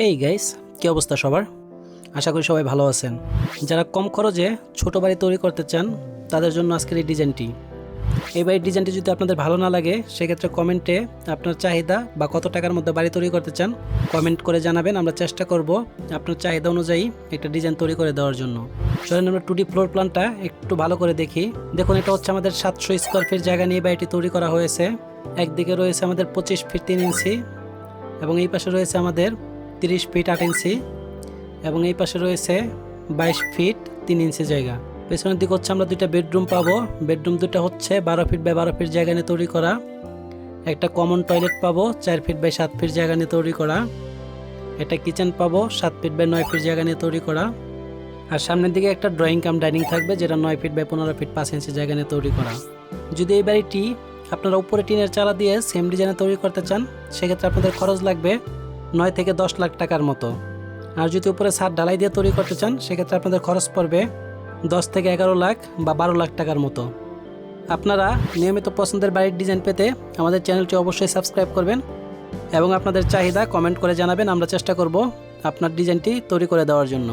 এই গাইস কী অবস্থা সবার? আশা করি সবাই ভালো আছেন। যারা কম খরচে ছোট বাড়ি তৈরি করতে চান, তাদের জন্য আজকের এই ডিজাইনটি। এই বাড়ির ডিজাইনটি যদি আপনাদের ভালো না লাগে, সেক্ষেত্রে কমেন্টে আপনার চাহিদা বা কত টাকার মধ্যে বাড়ি তৈরি করতে চান কমেন্ট করে জানাবেন। আমরা চেষ্টা করব আপনার চাহিদা অনুযায়ী একটা ডিজাইন তৈরি করে দেওয়ার জন্য। চলেন আমরা টু ফ্লোর প্ল্যানটা একটু ভালো করে দেখি। দেখুন, এটা হচ্ছে আমাদের সাতশো স্কোয়ার ফিট জায়গা নিয়ে বাড়িটি তৈরি করা হয়েছে। একদিকে রয়েছে আমাদের পঁচিশ ফিট তিন ইঞ্চি এবং এই পাশে রয়েছে আমাদের তিরিশ ফিট আট ইঞ্চি এবং এই পাশে রয়েছে বাইশ ফিট তিন ইঞ্চি জায়গা। পেছনের দিকে হচ্ছে আমরা দুইটা বেডরুম পাবো। বেডরুম দুটো হচ্ছে বারো ফিট বাই বারো ফিট জায়গা নিয়ে তৈরি করা। একটা কমন টয়লেট পাবো, চার ফিট বাই সাত ফিট জায়গা নিয়ে তৈরি করা। একটা কিচেন পাবো, সাত ফিট বাই নয় ফিট জায়গা নিয়ে তৈরি করা। আর সামনের দিকে একটা ড্রয়িং কাম ডাইনিং থাকবে, যেটা নয় ফিট বাই পনেরো ফিট পাঁচ ইঞ্চি জায়গা নিয়ে তৈরি করা। যদি এই বাড়িটি আপনারা উপরে টিনের চালা দিয়ে সেম ডিজাইনে তৈরি করতে চান, সেক্ষেত্রে আপনাদের খরচ লাগবে নয় থেকে দশ লাখ টাকার মতো। আর যদি উপরে ছাদ ঢালাই দিয়ে তৈরি করতে চান, সেক্ষেত্রে আপনাদের খরচ পড়বে দশ থেকে এগারো লাখ বা বারো লাখ টাকার মতো। আপনারা নিয়মিত পছন্দের বাড়ির ডিজাইন পেতে আমাদের চ্যানেলটি অবশ্যই সাবস্ক্রাইব করবেন এবং আপনাদের চাহিদা কমেন্ট করে জানাবেন। আমরা চেষ্টা করব আপনার ডিজাইনটি তৈরি করে দেওয়ার জন্য।